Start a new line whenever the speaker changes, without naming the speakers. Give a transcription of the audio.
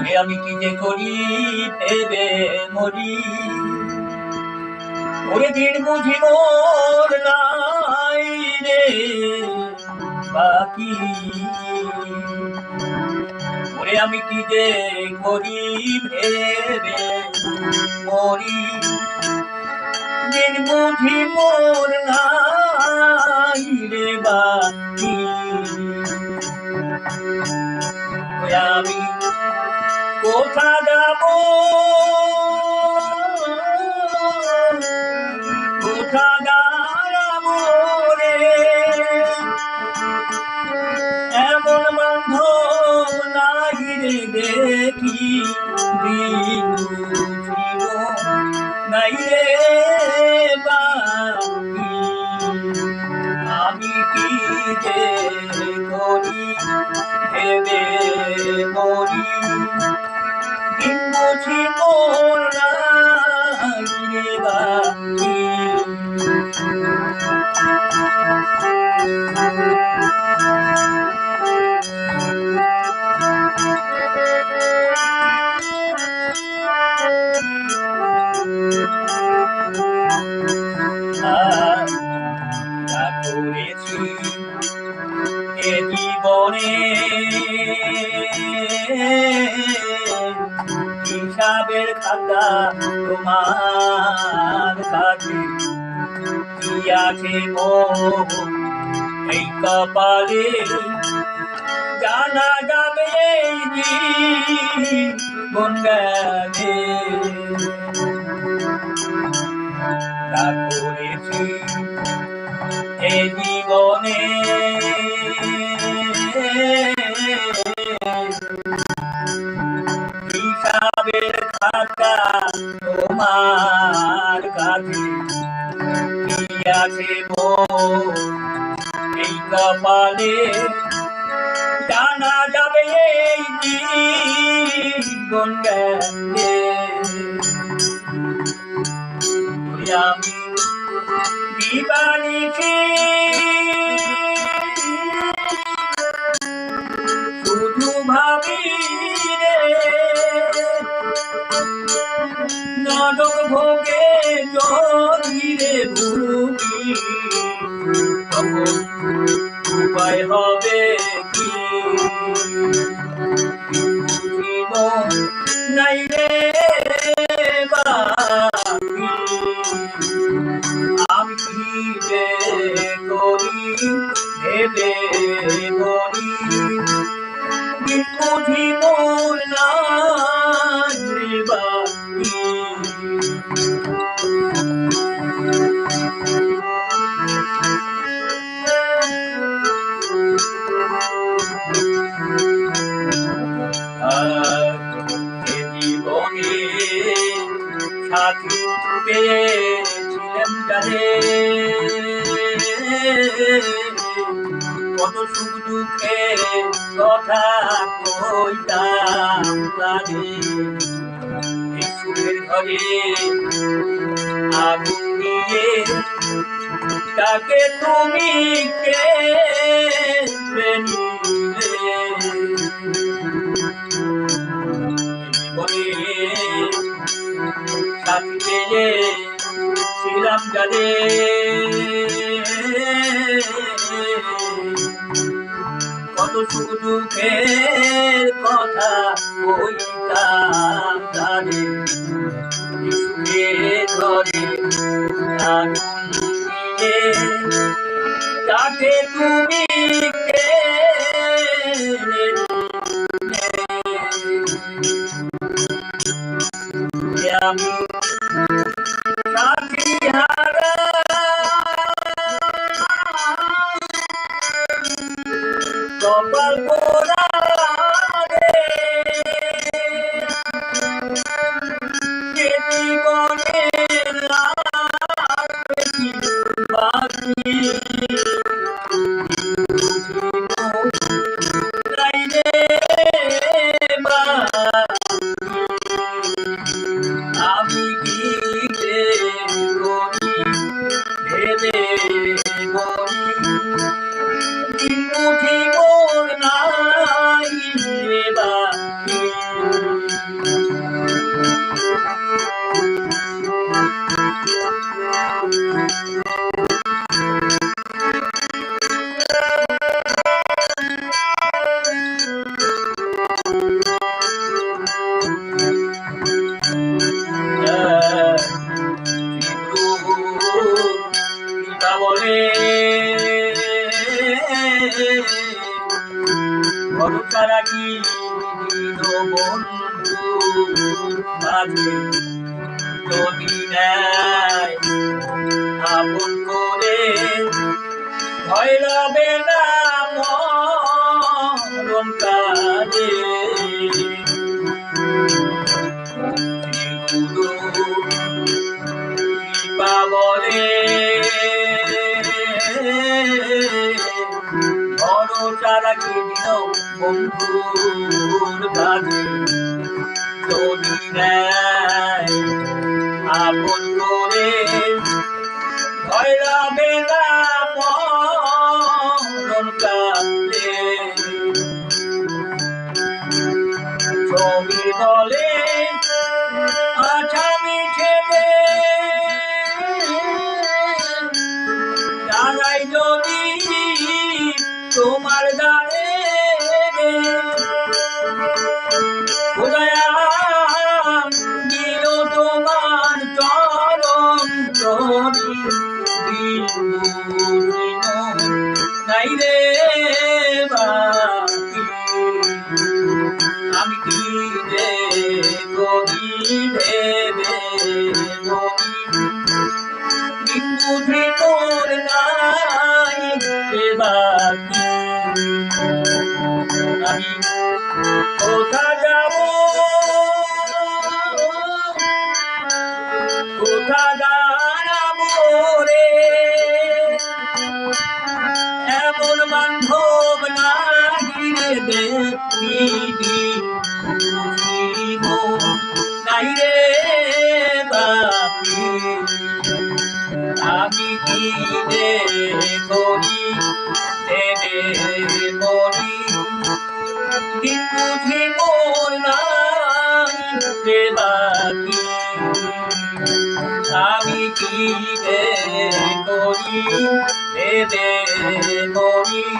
আমি কি যে করি ভেবে মরি? ওরে দিন বুঝি মোর নাই রে বাকি। ওরে আমি কি যে করি ভেবে মরি? দিন বুঝি মোর নাই রে বাকি। ওরে আমি কোথা যাব? ভেবে মরি দিন বুঝি রে বাকি আর এ জীবনে হিসাবের খাতা তোমার কাছে। কি আছে এই কপালে জানা যাবে এই করেছি এ জীবনে কপালে জানা যাবে এই জীবন গেলে। আমি দিবানিছি শুধু তখন উপায় হবে কি? নাই রে আমি করি ভেবে পেয়েছিলাম কত সুখ দুঃখে কথা কইতাম তারে সুখের ঘরে আগুন দিয়ে তাকে তুমি কে সাথী পেয়ে ছিলাম কত সুখ দুঃখের কথা কইতাম সুখে ধরে তাকে তুমি I'll be good. মাঝে যদি নেয় আপন করে ভয় রবে না মরণ কাজে গুরু কৃপা বন্ধুর কাজে। নেয় আপন করে রবে না মরণ কাজে ছবি বলে কোথা যাব? কোথা দাঁড়াবো রে? এমন বান্ধব নাহি রে দেখিবি বুঝিব নাই রে আমি কি রে করি? দেবে মরি দিন বুঝি নাই বাকি কি করি দেবে মরি